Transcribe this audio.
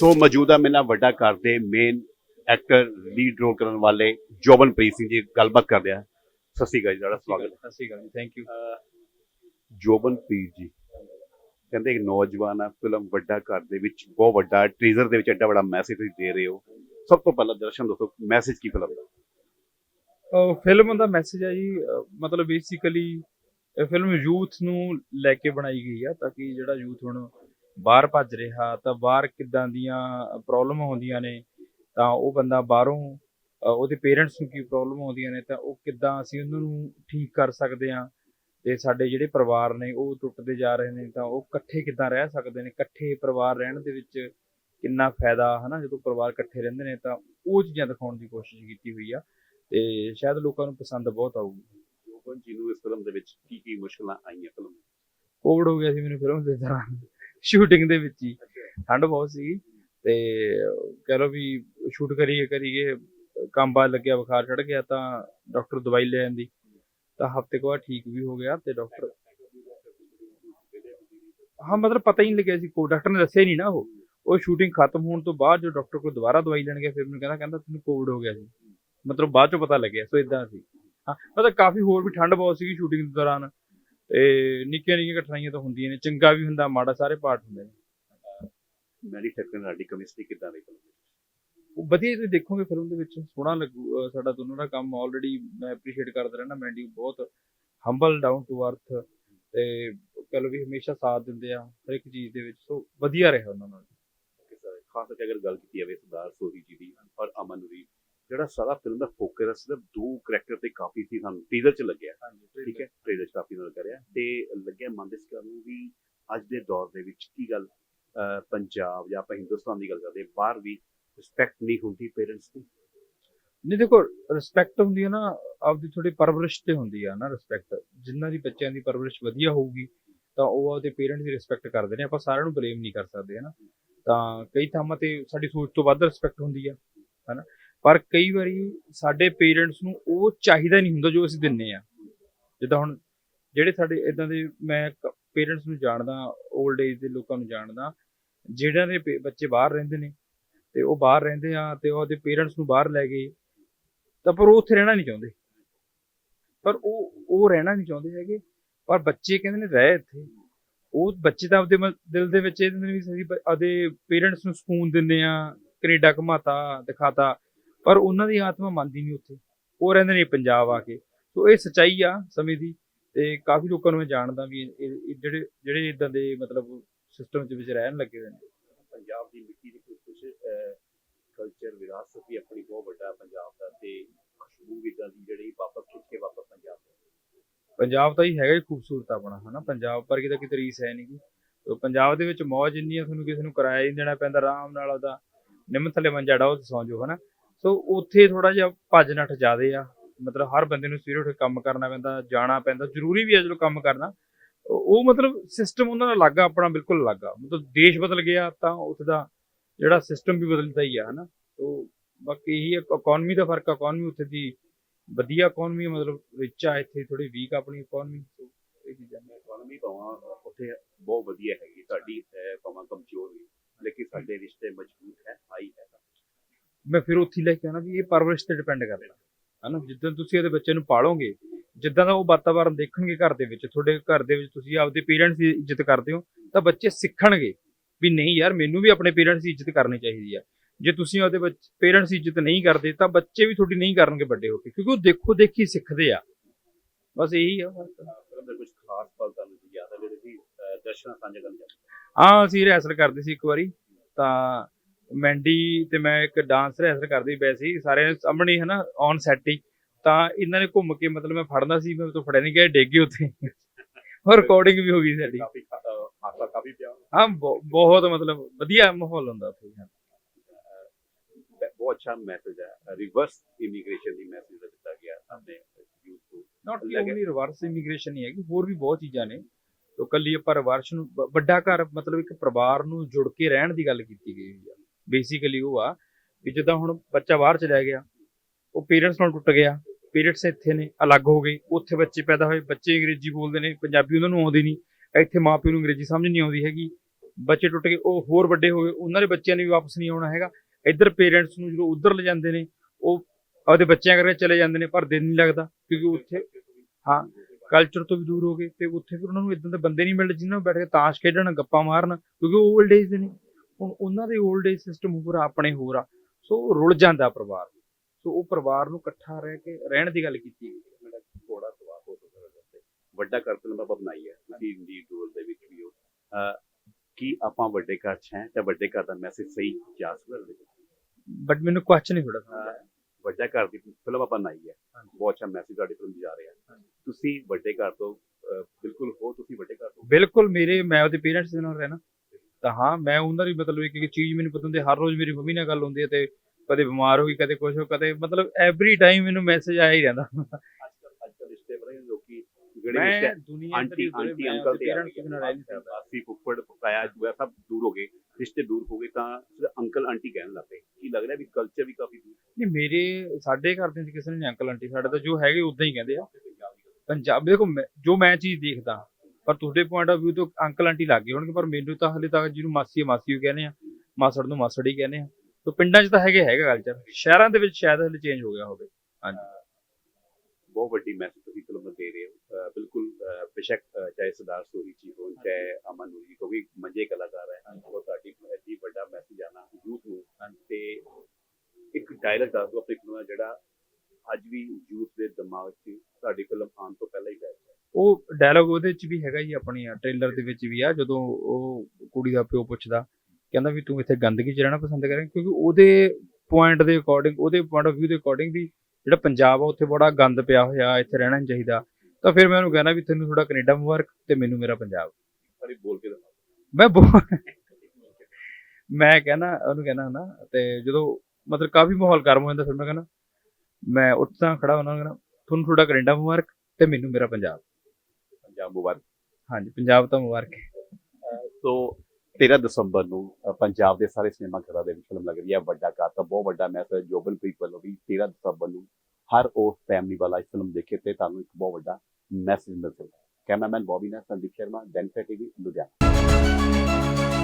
ਸੋ ਮੌਜੂਦਾ ਮੇਰੇ ਨਾਲ ਵੱਡਾ ਘਰ ਦੇ ਮੇਨ ਐਕਟਰ ਲੀਡ ਰੋਲ ਕਰਨ ਵਾਲੇ ਜੋਬਨਪ੍ਰੀਤ ਸਿੰਘ ਜੀ ਗੱਲਬਾਤ ਕਰਦੇ ਆ ਸਤਿ ਸ਼੍ਰੀ ਅਕਾਲ ਜੀ ਤੁਹਾਡਾ ਸਵਾਗਤ ਸਤਿ ਸ਼੍ਰੀ ਅਕਾਲ ਜੀ ਥੈਂਕ ਯੂ ਜੋਬਨਪ੍ਰੀਤ ਜੀ ਕਹਿੰਦੇ ਇੱਕ ਨੌਜਵਾਨ ਆ ਫਿਲਮ ਵੱਡਾ ਘਰ ਦੇ ਵਿੱਚ ਬਹੁਤ ਵੱਡਾ ਟ੍ਰੀਜ਼ਰ ਦੇ ਵਿੱਚ ਐਡਾ ਵੱਡਾ ਮੈਸੇਜ ਤੁਸੀਂ ਦੇ ਰਹੇ ਹੋ। ਸਭ ਤੋਂ ਪਹਿਲਾਂ ਦਰਸ਼ਨ ਦੱਸੋ ਮੈਸੇਜ ਕੀ ਫਿਲਮ ਦਾ? ਫਿਲਮ ਦਾ ਮੈਸੇਜ ਹੈ ਜੀ ਮਤਲਬ ਬੇਸਿਕਲੀ ਇਹ ਫਿਲਮ ਯੂਥ ਨੂੰ ਲੈ ਕੇ ਬਣਾਈ ਗਈ ਆ ਤਾਂ ਕਿ ਜਿਹੜਾ ਯੂਥ ਹੁਣ ਬਾਹਰ ਭੱਜ ਰਿਹਾ ਤਾਂ ਬਾਹਰ ਕਿੱਦਾਂ ਦੀਆਂ ਪ੍ਰੋਬਲਮ ਆਉਂਦੀਆਂ ਨੇ ਤਾਂ ਉਹ ਬੰਦਾ ਬਾਹਰੋਂ ਉਹਦੇ ਪੇਰੈਂਟਸ ਨੂੰ ਕੀ ਪ੍ਰੋਬਲਮ ਆਉਂਦੀਆਂ ਨੇ ਤਾਂ ਉਹ ਕਿੱਦਾਂ ਅਸੀਂ ਉਹਨਾਂ ਨੂੰ ਠੀਕ ਕਰ ਸਕਦੇ ਆ ਤੇ ਸਾਡੇ ਜਿਹੜੇ ਪਰਿਵਾਰ ਨੇ ਉਹ ਟੁੱਟਦੇ ਜਾ ਰਹੇ ਨੇ ਤਾਂ ਉਹ ਇਕੱਠੇ ਕਿੱਦਾਂ ਰਹਿ ਸਕਦੇ ਨੇ ਇਕੱਠੇ ਪਰਿਵਾਰ ਰਹਿਣ ਦੇ ਵਿੱਚ ਕਿੰਨਾ ਫਾਇਦਾ ਹਨਾ ਜਦੋਂ ਪਰਿਵਾਰ ਇਕੱਠੇ ਰਹਿੰਦੇ ਨੇ ਤਾਂ ਉਹ ਚੀਜ਼ਾਂ ਦਿਖਾਉਣ ਦੀ ਕੋਸ਼ਿਸ਼ ਕੀਤੀ ਹੋਈ ਆ ਤੇ ਸ਼ਾਇਦ ਲੋਕਾਂ ਨੂੰ ਪਸੰਦ ਬਹੁਤ ਆਊਗੀ। ਜੋਬਨ ਜੀ ਨੂੰ ਇਸ ਫਿਲਮ ਦੇ ਵਿੱਚ ਕੀ ਕੀ ਮੁਸ਼ਕਲਾਂ ਆਈਆਂ ਫਿਲਮ ਕੋਵਿਡ ਹੋ ਗਿਆ ਸੀ ਮੈਨੂੰ ਫਿਲਮ ਦੇ ਦੌਰਾਨ ਸ਼ੂਟਿੰਗ ਦੇ ਵਿੱਚ ਹੀ। ਠੰਡ ਬਹੁਤ ਸੀ ਤੇ ਕਹਿ ਲਓ ਵੀ ਸ਼ੂਟ ਕਰੀਏ ਕਰੀਏ ਕੰਮ ਬਾਅਦ ਲੱਗਿਆ ਬੁਖਾਰ ਚੜ ਗਿਆ ਤਾਂ ਡਾਕਟਰ ਦਵਾਈ ਲੈ ਆਂਦੀ। ਤਾਂ ਹਫ਼ਤੇ ਕੋ ਬਾਅਦ ਠੀਕ ਵੀ ਹੋ ਗਿਆ ਤੇ ਡਾਕਟਰ ਹਾਂ ਮਤਲਬ ਪਤਾ ਹੀ ਨਹੀਂ ਲੱਗਿਆ ਸੀ ਕੋ ਡਾਕਟਰ ਨੇ ਦੱਸਿਆ ਨਹੀਂ ਨਾ ਉਹ। ਉਹ ਸ਼ੂਟਿੰਗ ਖਤਮ ਹੋਣ ਤੋਂ ਬਾਅਦ ਜੋ ਡਾਕਟਰ ਕੋਲ ਦੁਬਾਰਾ ਦਵਾਈ ਲੈਣ ਗਿਆ ਫਿਰ ਮੈਨੂੰ ਕਹਿੰਦਾ ਕਹਿੰਦਾ ਤੈਨੂੰ ਕੋਵਿਡ ਹੋ ਗਿਆ ਸੀ। ਮਤਲਬ ਬਾਅਦ ਚੋਂ ਪਤਾ ਲੱਗਿਆ ਸੋ ਇਦਾਂ ਸੀ। ਹਾਂ ਮਤਲਬ ਕਾਫੀ ਹੋਰ ਵੀ ਠੰਡ ਬਹੁਤ ਸੀਗੀ ਸ਼ੂਟਿੰਗ ਦੇ ਦੌਰਾਨ। ਤੇ ਨਿੱਕੀਆਂ ਨਿੱਕੀਆਂ ਕਠਿਨਾਈਆਂ ਤਾਂ ਹੁੰਦੀਆਂ ਨੇ ਚੰਗਾ ਵੀ ਹੁੰਦਾ ਮਾੜਾ ਸਾਰੇ ਪਾਰਟ ਹੁੰਦੇ ਨੇ। ਟੈਕਨ ਸਾਡੀ ਕੈਮਿਸਟਰੀ ਕਿੱਦਾਂ ਦੀ ਉਹ ਵਧੀਆ ਤੁਸੀਂ ਦੇਖੋਗੇ ਫਿਲਮ ਦੇ ਵਿੱਚ ਸੋਹਣਾ ਲੱਗੂ ਸਾਡਾ ਦੋਨੋਂ ਦਾ ਕੰਮ ਆਲਰੇਡੀ ਮੈਂ ਐਪਰੀਸ਼ੀਏਟ ਕਰਦਾ ਰਹਿਣਾ ਮੈਂਡੀ ਬਹੁਤ ਹੰਬਲ ਡਾਊਨ ਟੂ ਅਰਥ ਤੇ ਕਹ ਲਓ ਵੀ ਹਮੇਸ਼ਾ ਸਾਥ ਦਿੰਦੇ ਆ ਹਰ ਇੱਕ ਚੀਜ਼ ਦੇ ਵਿੱਚ ਸੋ ਵਧੀਆ ਰਿਹਾ ਉਹਨਾਂ ਨਾਲ। ਖਾਸ ਕਰਕੇ ਅਗਰ ਗੱਲ ਕੀਤੀ ਜਾਵੇ ਸਰਦਾਰ ਸੋਹੀ ਜੀ ਦੀ ਔਰ ਅਮਨ ਜਿਹੜਾ ਸਾਰਾ ਫਿਲਮ ਦਾ ਫੋਕਸ ਸਿਰਫ ਦੋ ਕਰੈਕਟਰ ਤੇ ਕਾਫੀ ਸੀ ਸਾਨੂੰ ਟੀਜ਼ਰ 'ਚ ਲੱਗਿਆ। ਠੀਕ ਹੈ? ਟ੍ਰੇਲਰ 'ਚ ਕਾਫੀ ਨਾਲ ਕਰਿਆ ਤੇ ਲੱਗਿਆ ਮਨ ਦੇ ਇਸ ਗੱਲ ਨੂੰ ਵੀ ਅੱਜ ਦੇ ਦੌਰ ਦੇ ਵਿੱਚ ਕੀ ਗੱਲ ਪੰਜਾਬ ਜਾਂ ਆਪਾਂ ਹਿੰਦੁਸਤਾਨ ਦੀ ਗੱਲ ਕਰਦੇ ਬਾਹਰ ਵੀ ਰਿਸਪੈਕਟ ਨਹੀਂ ਹੁੰਦੀ ਪੇਰੈਂਟਸ ਦੀ? ਨਹੀਂ ਦੇਖੋ ਰਿਸਪੈਕਟ ਹੁੰਦੀ ਹੈ ਨਾ ਆਪਦੀ ਥੋੜੀ ਪਰਵਰਿਸ਼ ਤੇ ਹੁੰਦੀ ਆ ਨਾ ਰਿਸਪੈਕਟ ਜਿਨ੍ਹਾਂ ਦੀ ਬੱਚਿਆਂ ਦੀ ਪਰਵਰਿਸ਼ ਵਧੀਆ ਹੋਊਗੀ ਤਾਂ ਉਹ ਆਪਦੇ ਪੇਰੈਂਟਸ ਦੀ ਰਿਸਪੈਕਟ ਕਰਦੇ ਨੇ। ਆਪਾਂ ਸਾਰਿਆਂ ਨੂੰ ਬਲੇਮ ਨਹੀਂ ਕਰ ਸਕਦੇ ਹਨਾ ਤਾਂ ਕਈ ਥਾਵਾਂ ਤੇ ਸਾਡੀ ਸੋਚ ਤੋਂ ਵੱਧ ਰਿਸਪੈਕਟ ਹੁੰਦੀ ਆ ਹਨਾ ਪਰ ਕਈ ਵਾਰੀ ਸਾਡੇ ਪੇਰੈਂਟਸ ਨੂੰ ਉਹ ਚਾਹੀਦਾ ਨਹੀਂ ਹੁੰਦਾ ਜੋ ਅਸੀਂ ਦਿੰਨੇ ਆ। ਜਿੱਦਾਂ ਹੁਣ ਜਿਹੜੇ ਸਾਡੇ ਇਦਾਂ ਦੇ ਮੈਂ ਪੇਰੈਂਟਸ ਨੂੰ ਜਾਣਦਾ 올ਡ ਏਜ ਦੇ ਲੋਕਾਂ ਨੂੰ ਜਾਣਦਾ ਜਿਹੜਿਆਂ ਦੇ ਬੱਚੇ ਬਾਹਰ ਰਹਿੰਦੇ ਨੇ ਤੇ ਉਹ ਬਾਹਰ ਰਹਿੰਦੇ ਆ ਤੇ ਉਹਦੇ ਪੇਰੈਂਟਸ ਨੂੰ ਬਾਹਰ ਲੈ ਗਏ, ਤਾਂ ਪਰ ਉਹ ਉੱਥੇ ਰਹਿਣਾ ਨਹੀਂ ਚਾਹੁੰਦੇ। ਪਰ ਉਹ ਉਹ ਰਹਿਣਾ ਨਹੀਂ ਚਾਹੁੰਦੇ ਹੈਗੇ, ਪਰ ਬੱਚੇ ਕਹਿੰਦੇ ਨੇ ਰਹਿ ਇੱਥੇ। ਉਹ ਬੱਚੇ ਤਾਂ ਆਪਦੇ ਦਿਲ ਦੇ ਵਿੱਚ ਇਹ ਦਿੰਦੇ ਨੇ ਵੀ ਅਸੀਂ ਆਪਦੇ ਪੇਰੈਂਟਸ ਨੂੰ ਸਕੂਨ ਦਿੰਦੇ ਆ, ਕੈਨੇਡਾ ਘਮਾਤਾ, ਦਿਖਾਤਾ। ਪਰ ਉਹਨਾਂ ਦੀ ਆਤਮਾ ਮੰਨਦੀ ਨਹੀਂ ਉੱਥੇ। ਉਹ ਰਹਿੰਦੇ ਨੇ ਪੰਜਾਬ ਆ ਕੇ। ਸੋ ਇਹ ਸਚਾਈ ਆ ਸਮੇਂ ਦੀ ਤੇ ਕਾਫੀ ਲੋਕਾਂ ਨੂੰ ਮੈਂ ਜਾਣਦਾ ਵੀ ਜਿਹੜੇ ਜਿਹੜੇ ਇਦਾਂ ਦੇ ਮਤਲਬ ਸਿਸਟਮ ਚ ਵਿੱਚ ਰਹਿਣ ਲੱਗੇ ਹੋਏ ਨੇ। ਪੰਜਾਬ ਦੀ ਮਿੱਟੀ ਦੀ ਕੁਝ ਕੁਝ ਕਲਚਰ ਵਿਰਾਸਤ ਵੀ ਆਪਣੀ ਬਹੁਤ ਵੱਡਾ ਪੰਜਾਬ ਦਾ ਤੇ ਖੁਸ਼ਬੂ ਵੀ ਦੀ ਜਿਹੜੀ ਵਾਪਸ ਖਿੱਚ ਕੇ ਵਾਪਸ ਪੰਜਾਬ ਪੰਜਾਬ ਤਾਂ ਹੀ ਹੈਗਾ ਹੀ ਖੂਬਸੂਰਤ ਆਪਣਾ ਹਨਾ? ਪੰਜਾਬ ਵਰਗੀ ਤਾਂ ਕਿਤੇ ਰੀਸ ਹੈ ਨਹੀਂ ਗੀ। ਤੇ ਪੰਜਾਬ ਦੇ ਵਿੱਚ ਮੌਜ ਇੰਨੀ ਆ ਤੁਹਾਨੂੰ ਕਿਸੇ ਨੂੰ ਕਿਰਾਇਆ ਹੀ ਦੇਣਾ ਪੈਂਦਾ ਆਰਾਮ ਨਾਲ ਉਹਦਾ ਨਿੰਮ ਥੱਲੇ ਮੰਜਾ ਡਾਓ ਤੇ ਸੌਂ ਜਾਓ ਹਨਾ? ਸੋ ਉੱਥੇ ਥੋੜਾ ਜਿਹਾ ਭੱਜ ਨੱਠ ਜ਼ਿਆਦੇ ਆ। ਮਤਲਬ ਹਰ ਬੰਦੇ ਨੂੰ ਸਵੇਰੇ ਉੱਠ ਕੇ ਕੰਮ ਕਰਨਾ ਪੈਂਦਾ, ਜਾਣਾ ਪੈਂਦਾ, ਜ਼ਰੂਰੀ ਵੀ ਹੈ ਜਦੋਂ ਕੰਮ ਕਰਨਾ। ਉਹ ਮਤਲਬ ਸਿਸਟਮ ਉਹਨਾਂ ਦਾ ਅਲੱਗ ਆ, ਆਪਣਾ ਬਿਲਕੁਲ ਅਲੱਗ ਮਤਲਬ ਦੇਸ਼ ਬਦਲ ਗਿਆ ਤਾਂ ਉੱਥੇ ਦਾ ਜਿਹੜਾ ਸਿਸਟਮ ਵੀ ਬਦਲਦਾ ਹੀ ਆ, ਹਨਾ। ਸੋ ਬਾਕੀ ਇਹੀ ਇਕਨੋਮੀ ਦਾ ਫ਼ਰਕ ਆ ਇਕਨੋਮੀ ਉੱਥੇ ਦੀ ਵਧੀਆ ਇਕਨੋਮੀ ਮਤਲਬ ਰਿਚ ਆ, ਇੱਥੇ ਥੋੜੀ ਵੀਕ ਆਪਣੀ ਇਕਨੋਮੀ ਇਹ ਚੀਜ਼ਾਂ ਨੇ। ਇਕਨੋਮੀ ਭਾਵਾਂ ਉੱਥੇ ਬਹੁਤ ਵਧੀਆ ਹੈਗੀ, ਸਾਡੀ ਭਾਵਾਂ ਕਮਜ਼ੋਰ ਵੀ, ਲੇਕਿਨ ਸਾਡੇ ਰਿਸ਼ਤੇ ਮਜ਼ਬੂਤ ਹੈ ਆਈ ਹੈ। ਮੈਂ ਫਿਰ ਉੱਥੇ ਲੈ ਕੇ ਆਉਣਾ ਵੀ ਇਹ ਪਰਵਰਿਸ਼ ਤੇ ਡਿਪੈਂਡ ਕਰਦਾ। ਹਨਾ ਜਿੱਦਾਂ ਤੁਸੀਂ ਉਹਦੇ ਬੱਚੇ ਨੂੰ ਪਾਲੋਗੇ ਜਿੱਦਾਂ ਦਾ ਉਹ ਵਾਤਾਵਰਨ ਦੇਖਣਗੇ ਘਰ ਦੇ ਵਿੱਚ ਤੁਹਾਡੇ ਘਰ ਦੇ ਵਿੱਚ ਤੁਸੀਂ ਆਪਦੇ ਪੇਰੈਂਟਸ ਦੀ ਇੱਜ਼ਤ ਕਰਦੇ ਹੋ ਤਾਂ ਬੱਚੇ ਸਿੱਖਣਗੇ ਵੀ ਨਹੀਂ ਯਾਰ ਮੈਨੂੰ ਵੀ ਆਪਣੇ ਪੇਰੈਂਟਸ ਦੀ ਇੱਜ਼ਤ ਕਰਨੀ ਚਾਹੀਦੀ ਆ। ਜੇ ਤੁਸੀਂ ਉਹਦੇ ਪੇਰੈਂਟਸ ਦੀ ਇੱਜ਼ਤ ਨਹੀਂ ਕਰਦੇ ਤਾਂ ਬੱਚੇ ਵੀ ਤੁਹਾਡੀ ਨਹੀਂ ਕਰਨਗੇ ਵੱਡੇ ਹੋ ਕੇ ਕਿਉਂਕਿ ਉਹ ਦੇਖੋ ਦੇਖੀ ਸਿੱਖਦੇ ਆ। ਬਸ ਇਹੀ ਆ। ਕੁਝ ਖਾਸ ਪਲ ਤੁਹਾਨੂੰ ਯਾਦ ਹੈ ਤੁਸੀਂ ਅਹ, ਦਰਸ਼ਕਾਂ ਸਾਂਝਾ ਕਰਨ ਜਾਂਦੇ ਹਾਂ। ਅਸੀਂ ਰਿਹਰਸਲ ਕਰਦੇ ਸੀ ਇੱਕ ਵਾਰੀ ਤਾਂ ਮੈਂਡੀ ਤੇ ਮੈਂ ਇੱਕ ਡਾਂਸ ਰਿਹਰਸਲ ਕਰਦੇ ਪਏ ਸੀ ਸਾਰੇ ਸਾਹਮਣੇ ਹੀ ਹਨਾ ਔਨ ਸੈਟ ਹੀ ਤਾਂ ਇਹਨਾਂ ਨੇ ਘੁੰਮ ਕੇ ਮਤਲਬ ਮੈਂ ਫੜਨਾ ਸੀ ਮੈਂ ਤੋਂ ਫੜਿਆ ਨਹੀਂ ਗਿਆ ਡਿੱਗ ਉੱਥੇ। ਹੋਰ ਰਿਕਾਰਡਿੰਗ ਵੀ ਹੋ ਗਈ ਸਾਡੀ। ਕਾਫੀ ਅਹ, ਹਾਸਾ ਕਾਫੀ ਪਿਆ। ਹਾਂ ਬਹੁ- ਬਹੁਤ ਮਤਲਬ ਵਧੀਆ ਮਾਹੌਲ ਹੁੰਦਾ ਉੱਥੇ ਹਾਂ। ਬਹੁਤ ਅੱਛਾ ਮੈਸੇਜ ਹੈ। ਰਿਵਰਸ ਇਮੀਗ੍ਰੇਸ਼ਨ ਦੀ ਮੈਸੇਜ ਦਿੱਤਾ ਗਿਆ ਆਪਣੇ ਯੂਥ ਨੂੰ। ਨਾਟ। ਓਨਲੀ ਰਿਵਰਸ ਇਮੀਗ੍ਰੇਸ਼ਨ ਹੀ ਹੈਗੀ ਹੋਰ ਵੀ ਬਹੁਤ ਚੀਜ਼ਾਂ ਨੇ। ਤੋ ਕੱਲੀ ਆਪਾਂ ਰਿਵਰਸ ਨੂੰ ਵੱਡਾ ਘਰ ਮਤਲਬ ਇੱਕ ਪਰਿਵਾਰ ਨੂੰ ਜੁੜ ਕੇ ਰਹਿਣ ਦੀ ਗੱਲ ਕੀਤੀ ਗਈ ਆ। ਬੇਸਿਕਲੀ ਉਹ ਆ ਵੀ ਜਿੱਦਾਂ ਹੁਣ ਬੱਚਾ ਬਾਹਰ ਚਲਾ ਗਿਆ, ਉਹ ਪੇਰੈਂਟਸ ਨਾਲ ਟੁੱਟ ਗਿਆ ਪੇਰੈਂਟਸ ਇੱਥੇ ਨੇ, ਅਲੱਗ ਹੋ ਗਏ, ਉੱਥੇ ਬੱਚੇ ਪੈਦਾ ਹੋਏ, ਬੱਚੇ ਅੰਗਰੇਜ਼ੀ ਬੋਲਦੇ ਨੇ, ਪੰਜਾਬੀ ਉਹਨਾਂ ਨੂੰ ਆਉਂਦੀ ਨਹੀਂ, ਇੱਥੇ ਮਾਪਿਆਂ ਨੂੰ ਅੰਗਰੇਜ਼ੀ ਸਮਝ ਨਹੀਂ ਆਉਂਦੀ ਹੈਗੀ, ਬੱਚੇ ਟੁੱਟ ਗਏ, ਉਹ ਹੋਰ ਵੱਡੇ ਹੋ ਗਏ, ਉਹਨਾਂ ਦੇ ਬੱਚਿਆਂ ਨੇ ਵੀ ਵਾਪਸ ਨਹੀਂ ਆਉਣਾ ਹੈਗਾ, ਇੱਧਰ ਪੇਰੈਂਟਸ ਨੂੰ ਜਦੋਂ ਉੱਧਰ ਲੈ ਜਾਂਦੇ ਨੇ, ਉਹ ਆਪਦੇ ਬੱਚਿਆਂ ਕਰਕੇ ਚਲੇ ਜਾਂਦੇ ਨੇ, ਪਰ ਦਿਨ ਨਹੀਂ ਲੱਗਦਾ, ਕਿਉਂਕਿ ਉੱਥੇ ਹਾਂ ਕਲਚਰ ਤੋਂ ਵੀ ਦੂਰ ਹੋ ਗਏ, ਤੇ ਉੱਥੇ ਫਿਰ ਉਹਨਾਂ ਨੂੰ ਇਦਾਂ ਦੇ ਬੰਦੇ ਨਹੀਂ ਮਿਲਦੇ ਜਿਨ੍ਹਾਂ ਨੂੰ ਬੈਠ ਕੇ ਤਾਸ਼ ਖੇਡਣ, ਗੱਪਾਂ ਮਾਰਨ, ਕਿਉਂਕਿ ਉਹ 올ਡ ਏਜ ਦੇ ਨੇ। ਹੁਣ ਉਹਨਾਂ ਦੇ 올ਡ ਏਜ ਸਿਸਟਮ ਹੋਰ ਆ ਆਪਣੇ ਹੋਰ ਆ। ਸੋ ਰੁਲ ਜਾਂਦਾ ਪਰਿਵਾਰ ਸੋ ਉਹ ਪਰਿਵਾਰ ਨੂੰ ਇਕੱਠਾ ਰਹਿ ਕੇ ਰਹਿਣ ਦੀ ਗੱਲ ਕੀਤੀ ਗਈ ਹੈ। ਮੇਰਾ ਥੋੜਾ ਸਵਾਲ ਹੋ ਸਕਦਾ ਹੈ ਵੱਡਾ ਫਿਲਮ ਆਪਾਂ ਬਣਾਈ ਹੈ। ਤੁਸੀਂ ਲੀਡ ਰੋਲ ਦੇ ਵਿੱਚ ਵੀ ਹੋ। ਅਹ, ਕੀ ਆਪਾਂ ਵੱਡੇ ਘਰ 'ਚ ਹੈ ਤਾਂ ਵੱਡੇ ਘਰ ਦਾ ਮੈਸੇਜ ਸਹੀ ਜਾ ਸਕਦਾ ਵਿੱਚ? ਬਟ ਮੈਨੂੰ ਕੁਐਸਚਨ ਨਹੀਂ ਥੋੜਾ ਸਮਝ ਅਹ, ਵੱਡਾ ਘਰ ਦੀ ਫਿਲਮ ਆਪਾਂ ਬਣਾਈ ਹੈ। ਬਹੁਤ ਅੱਛਾ ਮੈਸੇਜ ਤੁਹਾਡੀ ਫਿਲਮ ਜਾ ਰਿਹਾ ਤੁਸੀਂ ਵੱਡੇ ਘਰ ਤੋਂ ਅਹ, ਬਿਲਕੁਲ ਹੋ ਤੁਸੀਂ ਵੱਡੇ ਘਰ ਤੋਂ? ਬਿਲਕੁਲ ਮੇਰੇ ਮੈਂ ਉਹਦੇ ਪੇਰੈਂਟਸ ਦੇ ਨਾਲ ਰਹਿਣਾ। ਤਾਂ ਹਾਂ ਮੈਂ ਉਹਨਾਂ ਦੀ ਮਤਲਬ ਇੱਕ ਇੱਕ ਚੀਜ਼ ਮੈਨੂੰ ਪਤਾ ਹੁੰਦੀ ਹਰ ਰੋਜ਼ ਮੇਰੀ ਮੰਮੀ ਨਾਲ ਗੱਲ ਹੁੰਦੀ ਹੈ ਤੇ ਕਦੇ ਬਿਮਾਰ ਹੋ ਗਈ ਕਦੇ ਕੁਝ ਹੋ ਕਦੇ ਮਤਲਬ ਐਵਰੀ ਟਾਈਮ ਮੈਨੂੰ ਮੈਸੇਜ ਆਇਆ ਹੀ ਰਹਿੰਦਾ। ਮੈਂ ਦੁਨੀਆ ਆਂਟੀ ਆਂਟੀ ਅੰਕਲ ਤੇ ਪੇਰੈਂਟਸ ਬਿਨਾਂ ਰਹਿ ਨਹੀਂ ਸਕਦਾ। ਆਸੀ ਫੁੱਫੜ ਪਕਾਇਆ ਜੂਆ ਸਭ ਦੂਰ ਹੋ ਗਏ ਰਿਸ਼ਤੇ ਦੂਰ ਹੋ ਗਏ ਤਾਂ ਸਿਰਫ ਅੰਕਲ ਆਂਟੀ ਕਹਿਣ ਲੱਗ ਪਏ। ਕੀ ਲੱਗ ਰਿਹਾ ਵੀ ਕਲਚਰ ਵੀ ਕਾਫੀ ਦੂਰ ਨਹੀਂ ਮੇਰੇ ਸਾਡੇ ਘਰ ਦੇ ਕਿਸੇ ਨੇ ਅੰਕਲ ਆਂਟੀ ਸਾਡੇ ਤਾਂ ਜੋ ਹੈਗੇ ਉਦਾਂ ਹੀ ਕਹਿੰਦੇ ਆ। ਪੰਜਾਬ ਦੀ ਦੇਖੋ ਜੋ ਮੈਂ ਚੀਜ਼ ਦੇਖਦਾ ਪਰ ਤੁਹਾਡੇ ਪੁਆਇੰਟ ਆਫ View ਤੋਂ ਅੰਕਲ ਆਂਟੀ ਲੱਗੇ ਹੋਣਗੇ ਪਰ ਮੈਨੂੰ ਤਾਂ ਹਲੇ ਤੱਕ ਜਿਹਨੂੰ ਮਾਸੀ ਮਾਸੀ ਉਹ ਕਹਿੰਦੇ ਆ ਮਾਸੜ ਨੂੰ ਮਾਸੜ ਹੀ ਕਹਿੰਦੇ ਆ। ਤਾਂ ਪਿੰਡਾਂ 'ਚ ਤਾਂ ਹੈਗੇ ਹੈਗਾ ਕਲਚਰ ਸ਼ਹਿਰਾਂ ਦੇ ਵਿੱਚ ਸ਼ਾਇਦ ਹਲੇ ਚੇਂਜ ਹੋ ਗਿਆ ਹੋਵੇ। ਬਹੁਤ ਵੱਡੀ ਮੈਸੇਜ ਤੁਸੀਂ ਫਿਲਮ ਨੂੰ ਦੇ ਰਹੇ ਹੋ। ਬਿਲਕੁਲ ਬੇਸ਼ੱਕ ਚਾਹੇ ਸਰਦਾਰ ਸੋਰੀ ਜੀ ਹੋਣ ਚਾਹੇ ਅਮਨ ਨੂਰੀ ਕੋਈ ਮੰਜੇ ਕਲਾਕਾਰ ਹੈ। ਉਹ ਤੁਹਾਡੀ ਜੀ ਵੱਡਾ ਮੈਸੇਜ ਆਣਾ ਯੂਥ ਨੂੰ। ਤੇ ਇੱਕ ਡਾਇਲੌਗ ਦੱਸ ਆਪਣੀ ਦਾ ਜਿਹੜਾ ਅੱਜ ਵੀ ਯੂਥ ਦੇ ਦਿਮਾਗ 'ਚ ਤੁਹਾਡੀ ਫਿਲਮ ਆਉਣ ਤੋਂ ਪਹਿਲਾਂ ਹੀ ਬੈਠ ਉਹ ਡਾਇਲੌਗ ਉਹਦੇ ਵਿੱਚ ਵੀ ਹੈਗਾ ਜੀ ਆਪਣੀ ਟ੍ਰੇਲਰ ਦੇ ਵਿੱਚ ਵੀ ਆ ਜਦੋਂ ਉਹ ਕੁੜੀ ਦਾ ਪਿਓ ਪੁੱਛਦਾ ਕਹਿੰਦਾ ਵੀ ਤੂੰ ਇੱਥੇ ਗੰਦਗੀ 'ਚ ਰਹਿਣਾ ਪਸੰਦ ਕਰੇਂ ਕਿਉਂਕਿ ਉਹਦੇ ਪੁਆਇੰਟ ਦੇ ਅਕੋਰਡਿੰਗ ਉਹਦੇ ਪੁਆਇੰਟ ਆਫ View ਦੇ ਅਕੋਰਡਿੰਗ ਵੀ ਜਿਹੜਾ ਪੰਜਾਬ ਆ ਉੱਥੇ ਬੜਾ ਗੰਦ ਪਿਆ ਹੋਇਆ ਇੱਥੇ ਰਹਿਣਾ ਨਹੀਂ ਚਾਹੀਦਾ। ਤਾਂ ਫਿਰ ਮੈਂ ਉਹਨੂੰ ਕਹਿਣਾ ਵੀ ਤੈਨੂੰ ਥੋੜਾ ਕੈਨੇਡਾ ਮੁਬਾਰਕ ਤੇ ਮੈਨੂੰ ਮੇਰਾ ਪੰਜਾਬ। ਇਹ ਬੋਲ ਕੇ ਦੱਸੋ ਮੈਂ ਬਹੁਤ ਮੈਂ ਕਹਿਣਾ ਉਹਨੂੰ ਕਹਿਣਾ ਹਨਾ ਤੇ ਜਦੋਂ ਮਤਲਬ ਕਾਫੀ ਮਾਹੌਲ ਗਰਮ ਹੋ ਜਾਂਦਾ ਫਿਰ ਮੈਂ ਕਹਿਣਾ ਮੈਂ ਉੱਠਦਾ ਖੜਾ ਉਹਨਾਂ ਨੂੰ ਕਹਿਣਾ ਤੁਹਾਨੂੰ ਥੋੜਾ ਕੈਨੇਡਾ ਮੁਬਾਰਕ ਤੇ ਮੈਨੂੰ ਮੇਰਾ ਪੰਜਾਬ। ਪੰਜਾਬ ਮੁਬਾਰਕ। ਹਾਂਜੀ ਪੰਜਾਬ ਤਾਂ ਮੁਬਾਰਕ। ਸੋ 13 ਦਸੰਬਰ ਨੂੰ ਅ, ਪੰਜਾਬ ਦੇ ਸਾਰੇ ਸਿਨੇਮਾ ਘਰਾਂ ਦੇ ਵਿੱਚ ਫਿਲਮ ਲੱਗ ਰਹੀ ਹੈ। ਵੱਡਾ ਘਰ ਤਾਂ ਬਹੁਤ ਵੱਡਾ ਮੈਸੇਜ ਜੋਬਨਪ੍ਰੀਤ ਵੱਲੋਂ ਵੀ 13 ਦਸੰਬਰ ਨੂੰ ਹਰ ਉਹ ਫੈਮਿਲੀ ਵਾਲਾ ਇਹ ਫਿਲਮ ਦੇਖੇ ਤੇ ਤੁਹਾਨੂੰ ਇੱਕ ਬਹੁਤ ਵੱਡਾ ਮੈਸੇਜ ਮਿਲ ਸਕਦਾ। ਹੈ ਕੈਮਰਾਮੈਨ ਬੌਬੀ ਨਾਲ ਸੰਦੀਪ ਸ਼ਰਮਾ ਦੈਨਿਕ ਟੀਵੀ ਲੁਧਿਆਣਾ।